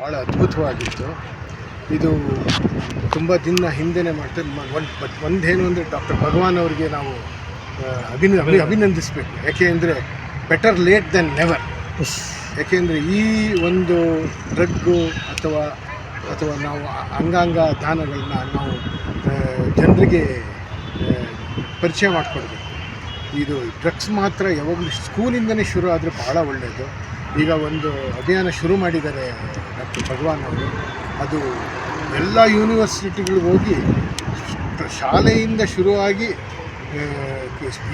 ಭಾಳ ಅದ್ಭುತವಾಗಿತ್ತು. ಇದು ತುಂಬ ದಿನ ಹಿಂದೆನೇ ಮಾಡ್ತಾರೆ ಒಂದು ಬಟ್ ಒಂದೇನು ಅಂದರೆ ಡಾಕ್ಟರ್ ಭಗವಾನ್ ಅವರಿಗೆ ನಾವು ಅಭಿನ ಅಭಿ ಅಭಿನಂದಿಸಬೇಕು. ಯಾಕೆ ಅಂದರೆ ಬೆಟರ್ ಲೇಟ್ ದೆನ್ ನೆವರ್ ಯಾಕೆಂದರೆ ಈ ಒಂದು ಡ್ರಗ್ಗು ಅಥವಾ ಅಥವಾ ನಾವು ಅಂಗಾಂಗ ದಾನಗಳನ್ನ ನಾವು ಜನರಿಗೆ ಪರಿಚಯ ಮಾಡಿಕೊಡ್ಬೇಕು ಇದು ಡ್ರಗ್ಸ್ ಮಾತ್ರ ಯಾವಾಗಲೂ ಸ್ಕೂಲಿಂದನೇ ಶುರು ಆದರೆ ಭಾಳ ಒಳ್ಳೆಯದು ಈಗ ಒಂದು ಅಭಿಯಾನ ಶುರು ಮಾಡಿದ್ದಾರೆ ಡಾಕ್ಟರ್ ಭಗವಾನ್ ಅವರು. ಅದು ಎಲ್ಲ ಯೂನಿವರ್ಸಿಟಿಗಳು ಹೋಗಿ ಶಾಲೆಯಿಂದ ಶುರುವಾಗಿ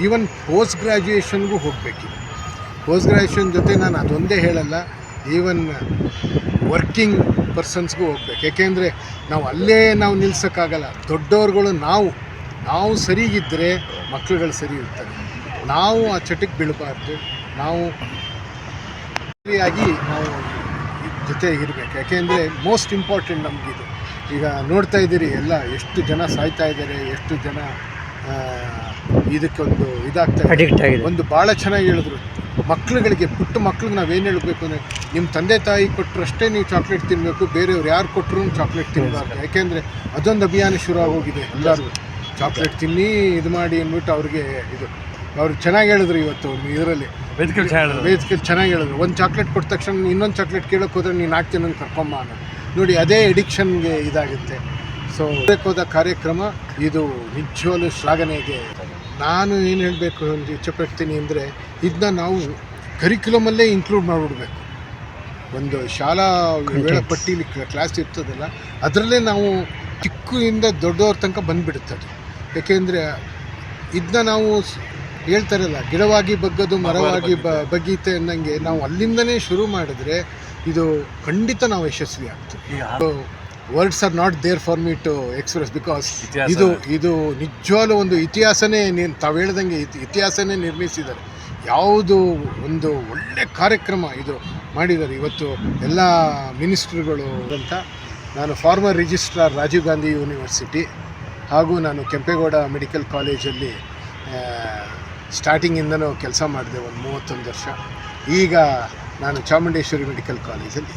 ಈವನ್ ಪೋಸ್ಟ್ ಗ್ರ್ಯಾಜುಯೇಷನ್ಗೂ ಹೋಗಬೇಕಿದೆ ಪೋಸ್ಟ್ ಗ್ರ್ಯಾಜುಯೇಷನ್ ಜೊತೆ ನಾನು ಅದೊಂದೇ ಹೇಳಲ್ಲ. ಈವನ್ ವರ್ಕಿಂಗ್ ಪರ್ಸನ್ಸ್ಗೂ ಹೋಗ್ಬೇಕು. ಏಕೆಂದರೆ ನಾವು ಅಲ್ಲೇ ನಾವು ನಿಲ್ಸೋಕ್ಕಾಗಲ್ಲ. ದೊಡ್ಡವ್ರುಗಳು ನಾವು. ನಾವು ಸರಿಗಿದ್ದರೆ ಮಕ್ಕಳುಗಳು ಸರಿ ಇರ್ತವೆ. ನಾವು ಆ ಚಟಕ್ಕೆ ಬೀಳಬಾರ್ದು. ನಾವು ಸರಿಯಾಗಿ ನಾವು ಇರಬೇಕು. ಯಾಕೆಂದರೆ ಮೋಸ್ಟ್ ಇಂಪಾರ್ಟೆಂಟ್ ನಮಗಿದು. ಈಗ ನೋಡ್ತಾ ಇದ್ದೀರಿ ಎಲ್ಲ ಎಷ್ಟು ಜನ ಸಾಯ್ತಾ ಇದ್ದಾರೆ ಎಷ್ಟು ಜನ ಇದಕ್ಕೊಂದು ಇದಾಗ್ತಾ ಇದೆ. ಒಂದು ಭಾಳ ಚೆನ್ನಾಗಿ ಹೇಳಿದ್ರು. ಮಕ್ಳುಗಳಿಗೆ ಪುಟ್ಟ ಮಕ್ಳಿಗೆ ನಾವೇನು ಹೇಳಬೇಕು ಅಂದರೆ ನಿಮ್ಮ ತಂದೆ ತಾಯಿ ಕೊಟ್ಟರಷ್ಟೇ ನೀವು ಚಾಕ್ಲೇಟ್ ತಿನ್ನಬೇಕು ಬೇರೆಯವ್ರು ಯಾರು ಕೊಟ್ಟರು ಚಾಕ್ಲೇಟ್ ತಿನ್ನಬಾರ್ದು ಯಾಕೆಂದರೆ ಅದೊಂದು ಅಭಿಯಾನ ಶುರು ಆಗೋಗಿದೆ ಎಲ್ಲರೂ ಚಾಕ್ಲೇಟ್ ತಿನ್ನಿ ಇದು ಮಾಡಿ ಅಂದ್ಬಿಟ್ಟು ಅವ್ರಿಗೆ ಇದು. ಅವ್ರು ಚೆನ್ನಾಗಿ ಹೇಳಿದ್ರು ಇವತ್ತು ಇದರಲ್ಲಿ. ವೇದಿಕೆ ಚೆನ್ನಾಗಿ ಹೇಳಿದ್ರು. ಒಂದು ಚಾಕ್ಲೇಟ್ ಕೊಟ್ಟ ತಕ್ಷಣ ಇನ್ನೊಂದು ಚಾಕ್ಲೇಟ್ ಕೇಳೋಕೆ ಹೋದ್ರೆ ನೀನು ನಾಲ್ಕು ಜನ ಕರ್ಕೊಂಬ ಅನ್ನೋದು ನೋಡಿ ಅದೇ ಎಡಿಕ್ಷನ್ಗೆ ಇದಾಗುತ್ತೆ. ಸೊ ಹೋದ ಕಾರ್ಯಕ್ರಮ ಇದು ನಿಜವಾಗ್ಲೂ ಶ್ಲಾಘನೆಗೆ ನಾನು ಏನು ಹೇಳಬೇಕು ಅಂತ ಇಚ್ಛೆಪಡ್ತೀನಿ ಅಂದರೆ ಇದನ್ನ ನಾವು ಕರಿಕ್ಯುಲಮಲ್ಲೇ ಇನ್ಕ್ಲೂಡ್ ಮಾಡಿಬಿಡ್ಬೇಕು. ಒಂದು ಶಾಲಾ ವೇಳಾಪಟ್ಟಿಲಿ ಕ್ಲಾಸ್ ಇರ್ತದಲ್ಲ ಅದರಲ್ಲೇ ನಾವು ಚಿಕ್ಕಿಂದ ದೊಡ್ಡವ್ರ ತನಕ ಬಂದುಬಿಡುತ್ತದೆ ಯಾಕೆಂದರೆ ಇದನ್ನ ನಾವು ಹೇಳ್ತಾರಲ್ಲ ಗಿಡವಾಗಿ ಬಗ್ಗದು ಮರವಾಗಿ ಬ ಬಗ್ಗೀತೆ ಅನ್ನಂಗೆ ನಾವು ಅಲ್ಲಿಂದನೇ ಶುರು ಮಾಡಿದ್ರೆ ಇದು ಖಂಡಿತ ನಾವು ಯಶಸ್ವಿ ಆಗ್ತೀವಿ words are not there for me to express because ಇದು ಇದು ನಿಜವಾಗ್ಲೂ ಒಂದು ಇತಿಹಾಸನೇ ನೀನು ತಾವು ಹೇಳ್ದಂಗೆ ಇತಿ- ಇತಿಹಾಸನೇ ನಿರ್ಮಿಸಿದ್ದಾರೆ. ಯಾವುದು ಒಂದು ಒಳ್ಳೆ ಕಾರ್ಯಕ್ರಮ ಇದು ಮಾಡಿದ್ದಾರೆ. ಇವತ್ತು ಎಲ್ಲ ಮಿನಿಸ್ಟ್ರುಗಳು ಅಂತ ನಾನು former registrar Rajiv Gandhi university ಹಾಗೂ ನಾನು ಕೆಂಪೇಗೌಡ ಮೆಡಿಕಲ್ ಕಾಲೇಜಲ್ಲಿ ಸ್ಟಾರ್ಟಿಂಗಿಂದನೂ ಕೆಲಸ ಮಾಡಿದೆ ಒಂದು ಮೂವತ್ತೊಂದು ವರ್ಷ. ಈಗ ನಾನು ಚಾಮುಂಡೇಶ್ವರಿ ಮೆಡಿಕಲ್ ಕಾಲೇಜಲ್ಲಿ